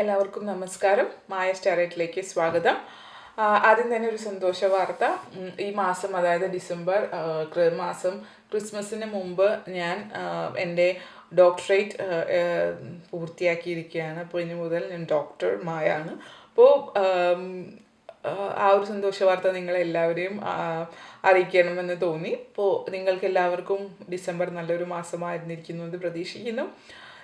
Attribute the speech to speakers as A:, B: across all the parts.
A: എല്ലാവർക്കും നമസ്കാരം. മായ സ്റ്റാറേറ്റിലേക്ക് സ്വാഗതം. ആദ്യം തന്നെ ഒരു സന്തോഷ വാർത്ത. ഈ മാസം അതായത് ഡിസംബർ മാസം ക്രിസ്മസിന് മുമ്പ് ഞാൻ എന്റെ ഡോക്ടറേറ്റ് പൂർത്തിയാക്കിയിരിക്കുകയാണ്. അപ്പോൾ ഇനി മുതൽ ഞാൻ ഡോക്ടർ മായാണ്. അപ്പോൾ ആ, ആ ഒരു സന്തോഷ വാർത്ത നിങ്ങളെല്ലാവരെയും അറിയിക്കണമെന്ന് തോന്നി. അപ്പോൾ നിങ്ങൾക്ക് എല്ലാവർക്കും ഡിസംബർ നല്ലൊരു മാസമായിരുന്നിരിക്കുന്നു എന്ന് പ്രതീക്ഷിക്കുന്നു.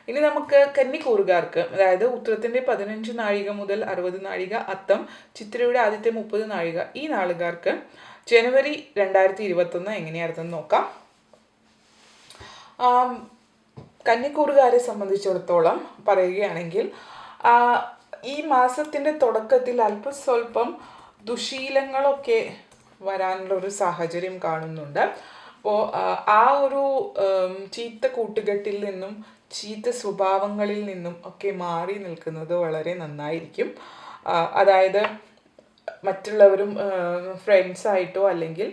A: ഇനി നമുക്ക് കന്നിക്കൂറുകാർക്ക് അതായത് ഉത്തരത്തിന്റെ പതിനഞ്ച് നാഴിക മുതൽ അറുപത് നാഴിക അത്തം ചിത്രയുടെ ആദ്യത്തെ മുപ്പത് നാഴിക ഈ നാളുകാർക്ക് ജനുവരി രണ്ടായിരത്തി ഇരുപത്തൊന്ന് എങ്ങനെയായിരുന്നെന്ന് നോക്കാം. കന്നിക്കൂറുകാരെ സംബന്ധിച്ചിടത്തോളം പറയുകയാണെങ്കിൽ ഈ മാസത്തിന്റെ തുടക്കത്തിൽ അല്പസ്വല്പം ദുശീലങ്ങളൊക്കെ വരാനുള്ള ഒരു സാഹചര്യം കാണുന്നുണ്ട്. അപ്പോൾ ആ ഒരു ചീത്ത കൂട്ടുകെട്ടിൽ നിന്നും ചീത്ത സ്വഭാവങ്ങളിൽ നിന്നും ഒക്കെ മാറി നിൽക്കുന്നത് വളരെ നന്നായിരിക്കും. അതായത് മറ്റുള്ളവരും ഫ്രണ്ട്സായിട്ടോ അല്ലെങ്കിൽ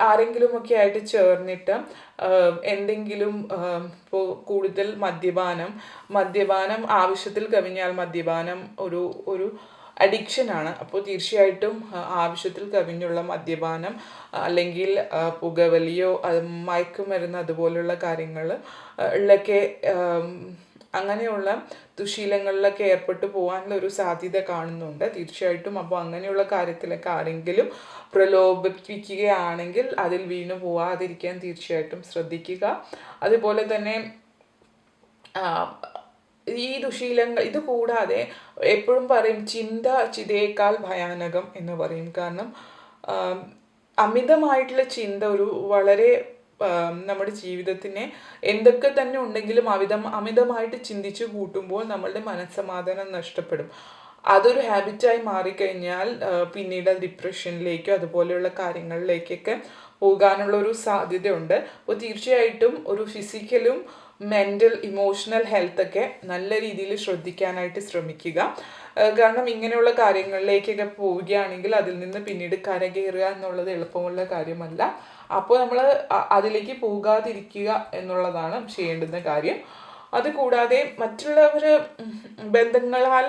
A: ആരെങ്കിലുമൊക്കെ ആയിട്ട് ചേർന്നിട്ട് എന്തെങ്കിലും ഇപ്പോൾ കൂടുതൽ മദ്യപാനം മദ്യപാനം ആവശ്യത്തിൽ കവിഞ്ഞാൽ മദ്യപാനം ഒരു ഒരു അഡിക്ഷനാണ് അപ്പോൾ തീർച്ചയായിട്ടും ആവശ്യത്തിൽ കവിഞ്ഞുള്ള മദ്യപാനം അല്ലെങ്കിൽ പുകവലിയോ മയക്കുമരുന്ന് അതുപോലെയുള്ള കാര്യങ്ങൾ ഉള്ളൊക്കെ അങ്ങനെയുള്ള ദുശീലങ്ങളിലൊക്കെ ഏർപ്പെട്ടു പോകാനുള്ള ഒരു സാധ്യത കാണുന്നുണ്ട്. തീർച്ചയായിട്ടും അപ്പോൾ അങ്ങനെയുള്ള കാര്യത്തിലൊക്കെ ആരെങ്കിലും പ്രലോഭിപ്പിക്കുകയാണെങ്കിൽ അതിൽ വീണു പോവാതിരിക്കാൻ തീർച്ചയായിട്ടും ശ്രദ്ധിക്കുക. അതുപോലെ തന്നെ ഈ ദുശീലങ്ങൾ ഇത് കൂടാതെ എപ്പോഴും പറയും ചിന്ത ചിതയേക്കാൾ ഭയാനകം എന്ന് പറയും. കാരണം അമിതമായിട്ടുള്ള ചിന്ത ഒരു വളരെ നമ്മുടെ ജീവിതത്തിനെ എന്തൊക്കെ തന്നെ ഉണ്ടെങ്കിലും അമിതം അമിതമായിട്ട് ചിന്തിച്ചു കൂട്ടുമ്പോൾ നമ്മളുടെ മനസ്സമാധാനം നഷ്ടപ്പെടും. അതൊരു ഹാബിറ്റായി മാറിക്കഴിഞ്ഞാൽ പിന്നീട് ഡിപ്രഷനിലേക്കോ അതുപോലെയുള്ള കാര്യങ്ങളിലേക്കൊക്കെ പോകാനുള്ള ഒരു സാധ്യതയുണ്ട്. അപ്പോൾ തീർച്ചയായിട്ടും ഒരു ഫിസിക്കലും മെന്റൽ ഇമോഷണൽ ഹെൽത്തൊക്കെ നല്ല രീതിയിൽ ശ്രദ്ധിക്കാനായിട്ട് ശ്രമിക്കുക. കാരണം ഇങ്ങനെയുള്ള കാര്യങ്ങളിലേക്കൊക്കെ പോവുകയാണെങ്കിൽ അതിൽ നിന്ന് പിന്നീട് കരകയറുക എന്നുള്ളത് എളുപ്പമുള്ള കാര്യമല്ല. അപ്പോൾ നമ്മൾ അതിലേക്ക് പോകാതിരിക്കുക എന്നുള്ളതാണ് ചെയ്യേണ്ടുന്ന കാര്യം. അതുകൂടാതെ മറ്റുള്ളവർ ബന്ധങ്ങളാൽ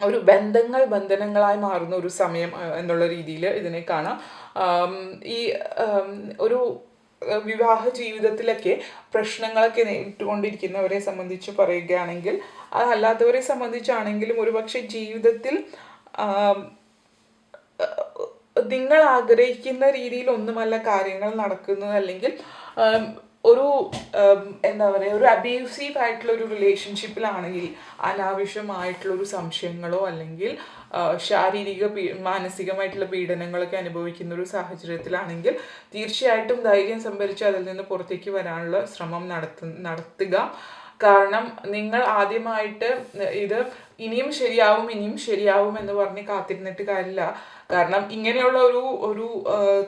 A: ഒരു ബന്ധങ്ങൾ ബന്ധനങ്ങളായി മാറുന്ന ഒരു സമയം എന്നുള്ള രീതിയിൽ ഇതിനെ കാണാം. ഈ ഒരു വിവാഹ ജീവിതത്തിലൊക്കെ പ്രശ്നങ്ങളൊക്കെ നേരിട്ടുകൊണ്ടിരിക്കുന്നവരെ സംബന്ധിച്ച് പറയുകയാണെങ്കിൽ അതല്ലാത്തവരെ സംബന്ധിച്ചാണെങ്കിലും ഒരുപക്ഷെ ജീവിതത്തിൽ നിങ്ങൾ ആഗ്രഹിക്കുന്ന രീതിയിൽ ഒന്നുമല്ല കാര്യങ്ങൾ നടക്കുന്നത് അല്ലെങ്കിൽ ഒരു എന്താ പറയുക ഒരു അബ്യൂസീവ് ആയിട്ടുള്ള ഒരു റിലേഷൻഷിപ്പിലാണെങ്കിൽ അനാവശ്യമായിട്ടുള്ള ഒരു സംശയങ്ങളോ അല്ലെങ്കിൽ ശാരീരിക പീ മാനസികമായിട്ടുള്ള പീഡനങ്ങളൊക്കെ അനുഭവിക്കുന്ന ഒരു സാഹചര്യത്തിലാണെങ്കിൽ തീർച്ചയായിട്ടും ധൈര്യം സംഭരിച്ച് അതിൽ നിന്ന് പുറത്തേക്ക് വരാനുള്ള ശ്രമം നടത്തു നടത്തുക. കാരണം നിങ്ങൾ ആദ്യമായിട്ട് ഇത് ഇനിയും ശരിയാവും ഇനിയും ശരിയാവും എന്ന് പറഞ്ഞ് കാത്തിരുന്നിട്ട് കാര്യമില്ല. കാരണം ഇങ്ങനെയുള്ള ഒരു ഒരു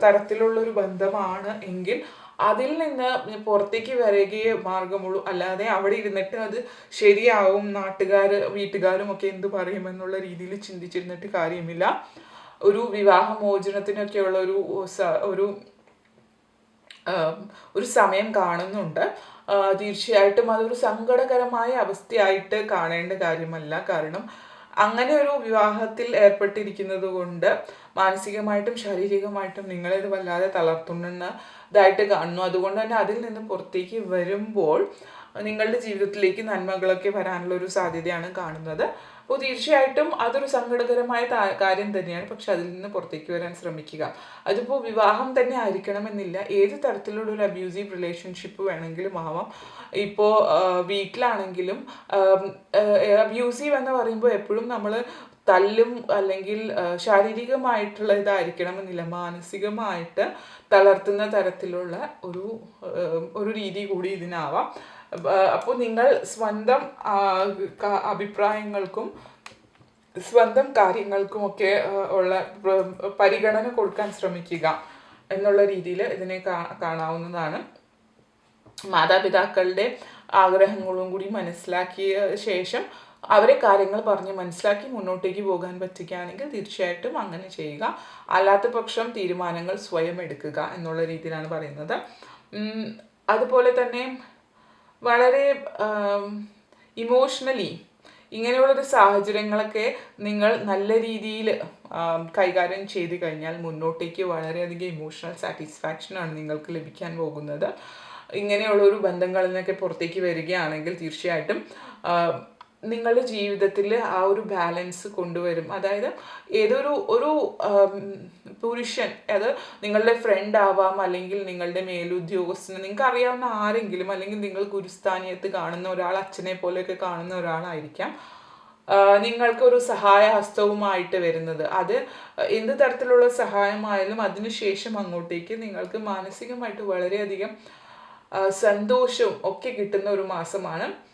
A: തരത്തിലുള്ള ഒരു ബന്ധമാണ് എങ്കിൽ അതിൽ നിന്ന് പുറത്തേക്ക് വരികയേ മാർഗമുള്ളൂ. അല്ലാതെ അവിടെ ഇരുന്നിട്ട് അത് ശരിയാവും നാട്ടുകാർ വീട്ടുകാരും ഒക്കെ എന്ത് പറയുമെന്നുള്ള രീതിയിൽ ചിന്തിച്ചിരുന്നിട്ട് കാര്യമില്ല. ഒരു വിവാഹമോചനത്തിനൊക്കെയുള്ള ഒരു ഒരു ഒരു സമയം കാണുന്നുണ്ട്. തീർച്ചയായിട്ടും അതൊരു സങ്കടകരമായ അവസ്ഥയായിട്ട് കാണേണ്ട കാര്യമല്ല. കാരണം അങ്ങനെ ഒരു വിവാഹത്തിൽ ഏർപ്പെട്ടിരിക്കുന്നത് കൊണ്ട് മാനസികമായിട്ടും ശാരീരികമായിട്ടും നിങ്ങളിത് വല്ലാതെ തളർത്തുന്നതായിട്ട് കാണുന്നു. അതുകൊണ്ട് തന്നെ അതിൽ നിന്ന് പുറത്തേക്ക് വരുമ്പോൾ നിങ്ങളുടെ ജീവിതത്തിലേക്ക് നന്മകളൊക്കെ വരാനുള്ള ഒരു സാധ്യതയാണ് കാണുന്നത്. അപ്പോൾ തീർച്ചയായിട്ടും അതൊരു സങ്കടകരമായ കാര്യം തന്നെയാണ്. പക്ഷെ അതിൽ നിന്ന് പുറത്തേക്ക് വരാൻ ശ്രമിക്കുക. അതിപ്പോൾ വിവാഹം തന്നെ ആയിരിക്കണമെന്നില്ല. ഏത് തരത്തിലുള്ള ഒരു അബ്യൂസീവ് റിലേഷൻഷിപ്പ് വേണമെങ്കിലും ആവാം. ഇപ്പോൾ വീട്ടിലാണെങ്കിലും അബ്യൂസീവ് എന്ന് പറയുമ്പോൾ എപ്പോഴും നമ്മൾ തല്ലും അല്ലെങ്കിൽ ശാരീരികമായിട്ടുള്ള ഇതായിരിക്കണമെന്നില്ല. മാനസികമായിട്ട് തളർത്തുന്ന തരത്തിലുള്ള ഒരു ഒരു രീതി കൂടി ഇതിനാവാം. അപ്പോൾ നിങ്ങൾ സ്വന്തം അഭിപ്രായങ്ങൾക്കും സ്വന്തം കാര്യങ്ങൾക്കുമൊക്കെ ഉള്ള പരിഗണന കൊടുക്കാൻ ശ്രമിക്കുക എന്നുള്ള രീതിയിൽ ഇതിനെ കാണാവുന്നതാണ്. മാതാപിതാക്കളുടെ ആഗ്രഹങ്ങളും കൂടി മനസ്സിലാക്കിയ ശേഷം അവരെ കാര്യങ്ങൾ പറഞ്ഞ് മനസ്സിലാക്കി മുന്നോട്ടേക്ക് പോകാൻ പറ്റുകയാണെങ്കിൽ തീർച്ചയായിട്ടും അങ്ങനെ ചെയ്യുക. അല്ലാത്ത പക്ഷം തീരുമാനങ്ങൾ സ്വയം എടുക്കുക എന്നുള്ള രീതിയിലാണ് പറയുന്നത്. അതുപോലെ തന്നെ വളരെ ഇമോഷണലി ഇങ്ങനെയുള്ളൊരു സാഹചര്യങ്ങളൊക്കെ നിങ്ങൾ നല്ല രീതിയിൽ കൈകാര്യം ചെയ്ത് കഴിഞ്ഞാൽ മുന്നോട്ടേക്ക് വളരെയധികം ഇമോഷണൽ സാറ്റിസ്ഫാക്ഷനാണ് നിങ്ങൾക്ക് ലഭിക്കാൻ പോകുന്നത്. ഇങ്ങനെയുള്ള ഒരു ബന്ധങ്ങളിൽ നിന്നൊക്കെ പുറത്തേക്ക് വരികയാണെങ്കിൽ തീർച്ചയായിട്ടും നിങ്ങളുടെ ജീവിതത്തിൽ ആ ഒരു ബാലൻസ് കൊണ്ടുവരും. അതായത് ഏതൊരു ഒരു പുരുഷൻ അത് നിങ്ങളുടെ ഫ്രണ്ട് ആവാം അല്ലെങ്കിൽ നിങ്ങളുടെ മേലുദ്യോഗസ്ഥന് നിങ്ങൾക്ക് അറിയാവുന്ന ആരെങ്കിലും അല്ലെങ്കിൽ നിങ്ങൾ ഗുരുസ്ഥാനീയത്ത് കാണുന്ന ഒരാൾ അച്ഛനെ പോലെയൊക്കെ കാണുന്ന ഒരാളായിരിക്കാം. നിങ്ങൾക്കൊരു സഹായഹസ്തവുമായിട്ട് വരുന്നത്. അത് എന്ത് തരത്തിലുള്ള സഹായമായാലും അതിനുശേഷം അങ്ങോട്ടേക്ക് നിങ്ങൾക്ക് മാനസികമായിട്ട് വളരെയധികം സന്തോഷവും ഒക്കെ കിട്ടുന്ന ഒരു മാസമാണ്.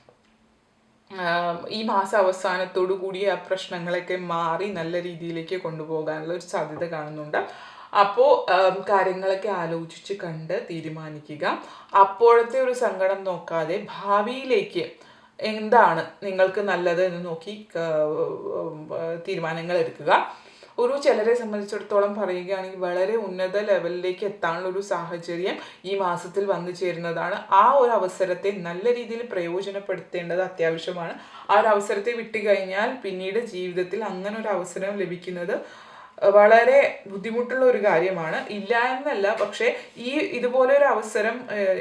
A: ഈ മാസം അവസാനത്തോടു കൂടി ആ പ്രശ്നങ്ങളൊക്കെ മാറി നല്ല രീതിയിലേക്ക് കൊണ്ടുപോകാനുള്ള ഒരു സാധ്യത കാണുന്നുണ്ട്. അപ്പോൾ കാര്യങ്ങളൊക്കെ ആലോചിച്ച് കണ്ട് തീരുമാനിക്കുക. അപ്പോഴത്തെ ഒരു സങ്കടം നോക്കാതെ ഭാവിയിലേക്ക് എന്താണ് നിങ്ങൾക്ക് നല്ലത് എന്ന് നോക്കി തീരുമാനങ്ങൾ എടുക്കുക. ഒരു ചിലരെ സംബന്ധിച്ചിടത്തോളം പറയുകയാണെങ്കിൽ വളരെ ഉന്നത ലെവലിലേക്ക് എത്താനുള്ള ഒരു സാഹചര്യം ഈ മാസത്തിൽ വന്നു ചേരുന്നതാണ്. ആ ഒരു അവസരത്തെ നല്ല രീതിയിൽ പ്രയോജനപ്പെടുത്തേണ്ടത് അത്യാവശ്യമാണ്. ആ ഒരു അവസരത്തെ വിട്ടുകഴിഞ്ഞാൽ പിന്നീട് ജീവിതത്തിൽ അങ്ങനെ ഒരു അവസരം ലഭിക്കുന്നത് വളരെ ബുദ്ധിമുട്ടുള്ള ഒരു കാര്യമാണ്. ഇല്ല എന്നല്ല പക്ഷേ ഈ ഇതുപോലെ ഒരു അവസരം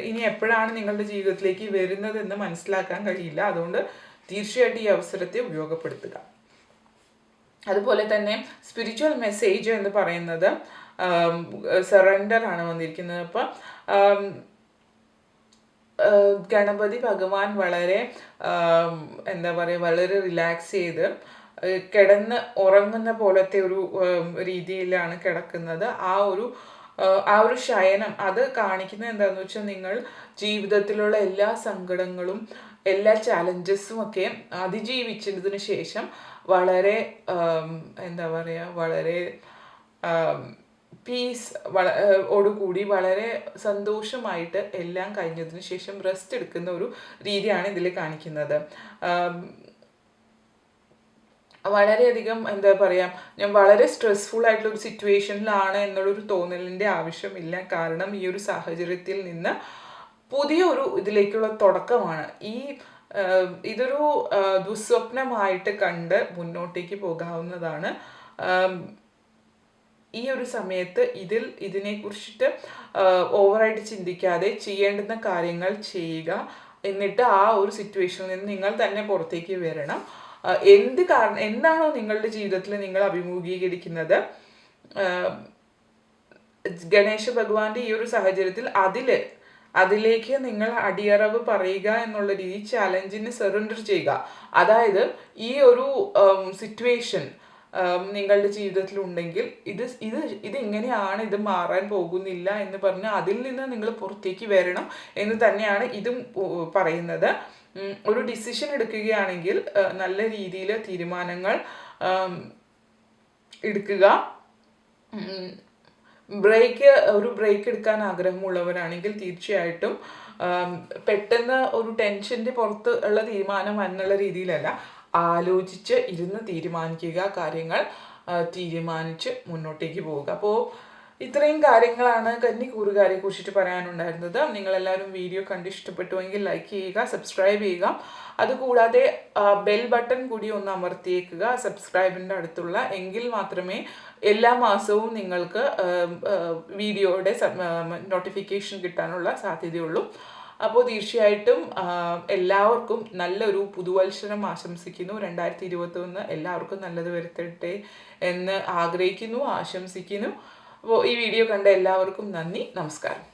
A: ഇനി എപ്പോഴാണ് നിങ്ങളുടെ ജീവിതത്തിലേക്ക് വരുന്നതെന്ന് മനസ്സിലാക്കാൻ കഴിയില്ല. അതുകൊണ്ട് തീർച്ചയായിട്ടും ഈ അവസരത്തെ ഉപയോഗപ്പെടുത്തുക. അതുപോലെ തന്നെ സ്പിരിച്വൽ മെസ്സേജ് എന്ന് പറയുന്നത് സറണ്ടർ ആണ് വന്നിരിക്കുന്നത്. അപ്പം ഗണപതി ഭഗവാൻ വളരെ എന്താ പറയുക വളരെ റിലാക്സ് ചെയ്ത് കിടന്ന് ഉറങ്ങുന്ന പോലത്തെ ഒരു രീതിയിലാണ് കിടക്കുന്നത്. ആ ഒരു ആ ഒരു ശയനം അത് കാണിക്കുന്നത് എന്താണെന്ന് വെച്ചാൽ നിങ്ങൾ ജീവിതത്തിലുള്ള എല്ലാ സങ്കടങ്ങളും എല്ലാ ചാലഞ്ചസും ഒക്കെ അതിജീവിച്ചതിന് ശേഷം വളരെ എന്താ പറയുക വളരെ പീസ് വള ഓടുകൂടി വളരെ സന്തോഷമായിട്ട് എല്ലാം കഴിഞ്ഞതിന് ശേഷം റെസ്റ്റ് എടുക്കുന്ന ഒരു രീതിയാണ് ഇതിൽ കാണിക്കുന്നത്. വളരെയധികം എന്താ പറയുക ഞാൻ വളരെ സ്ട്രെസ്ഫുൾ ആയിട്ടുള്ള ഒരു സിറ്റുവേഷനിലാണ് എന്നുള്ളൊരു തോന്നലിന്റെ ആവശ്യമില്ല. കാരണം ഈ ഒരു സാഹചര്യത്തിൽ നിന്ന് പുതിയ ഒരു ഇതിലേക്കുള്ള തുടക്കമാണ്. ഈ ഇതൊരു ദുസ്വപ്നമായിട്ട് കണ്ട് മുന്നോട്ടേക്ക് പോകാവുന്നതാണ്. ഈ ഒരു സമയത്ത് ഇതിൽ ഇതിനെക്കുറിച്ചിട്ട് ഓവറായിട്ട് ചിന്തിക്കാതെ ചെയ്യേണ്ടുന്ന കാര്യങ്ങൾ ചെയ്യുക. എന്നിട്ട് ആ ഒരു സിറ്റുവേഷനിൽ നിന്ന് നിങ്ങൾ തന്നെ പുറത്തേക്ക് വരണം. എന്ത് കാരണം എന്താണോ നിങ്ങളുടെ ജീവിതത്തിൽ നിങ്ങൾ അഭിമുഖീകരിക്കുന്നത്? ഗണേശ ഭഗവാന്റെ ഈ ഒരു സാഹചര്യത്തിൽ അതിൽ അതിലേക്ക് നിങ്ങൾ അടിയറവ് പറയുക എന്നുള്ള രീതി ചാലഞ്ചിന് സറണ്ടർ ചെയ്യുക. അതായത് ഈ ഒരു സിറ്റുവേഷൻ നിങ്ങളുടെ ജീവിതത്തിൽ ഉണ്ടെങ്കിൽ ഇത് ഇത് ഇത് ഇങ്ങനെയാണ് ഇത് മാറാൻ പോകുന്നില്ല എന്ന് പറഞ്ഞ് അതിൽ നിന്ന് നിങ്ങൾ പുറത്തേക്ക് വരണം എന്ന് തന്നെയാണ് ഇതും പറയുന്നത്. ഒരു ഡിസിഷൻ എടുക്കുകയാണെങ്കിൽ നല്ല രീതിയിൽ തീരുമാനങ്ങൾ എടുക്കുക. ബ്രേക്ക് ഒരു ബ്രേക്ക് എടുക്കാൻ ആഗ്രഹമുള്ളവരാണെങ്കിൽ തീർച്ചയായിട്ടും പെട്ടെന്ന് ഒരു ടെൻഷന്റെ പുറത്ത് ഉള്ള തീരുമാനം എന്നുള്ള രീതിയിലല്ല. ആലോചിച്ച് ഇരുന്ന് തീരുമാനിക്കുക കാര്യങ്ങൾ തീരുമാനിച്ച് മുന്നോട്ടേക്ക് പോവുക. അപ്പോൾ ഇത്രയും കാര്യങ്ങളാണ് കന്നിക്കൂറുകാരെ കുറിച്ചിട്ട് പറയാനുണ്ടായിരുന്നത്. നിങ്ങളെല്ലാവരും വീഡിയോ കണ്ട് ഇഷ്ടപ്പെട്ടുവെങ്കിൽ ലൈക്ക് ചെയ്യുക സബ്സ്ക്രൈബ് ചെയ്യുക. അതുകൂടാതെ ബെൽ ബട്ടൺ കൂടി ഒന്ന് അമർത്തിയേക്കുക സബ്സ്ക്രൈബിന്റെ അടുത്തുള്ള. എങ്കിൽ മാത്രമേ എല്ലാ മാസവും നിങ്ങൾക്ക് വീഡിയോയുടെ നോട്ടിഫിക്കേഷൻ കിട്ടാനുള്ള സാധ്യതയുള്ളൂ. അപ്പോൾ തീർച്ചയായിട്ടും എല്ലാവർക്കും നല്ലൊരു പുതുവത്സരം ആശംസിക്കുന്നു. രണ്ടായിരത്തി ഇരുപത്തി ഒന്ന് എല്ലാവർക്കും നല്ലത് വരുത്തട്ടെ എന്ന് ആഗ്രഹിക്കുന്നു ആശംസിക്കുന്നു. അപ്പോൾ ഈ വീഡിയോ കണ്ട എല്ലാവർക്കും നന്ദി. നമസ്കാരം.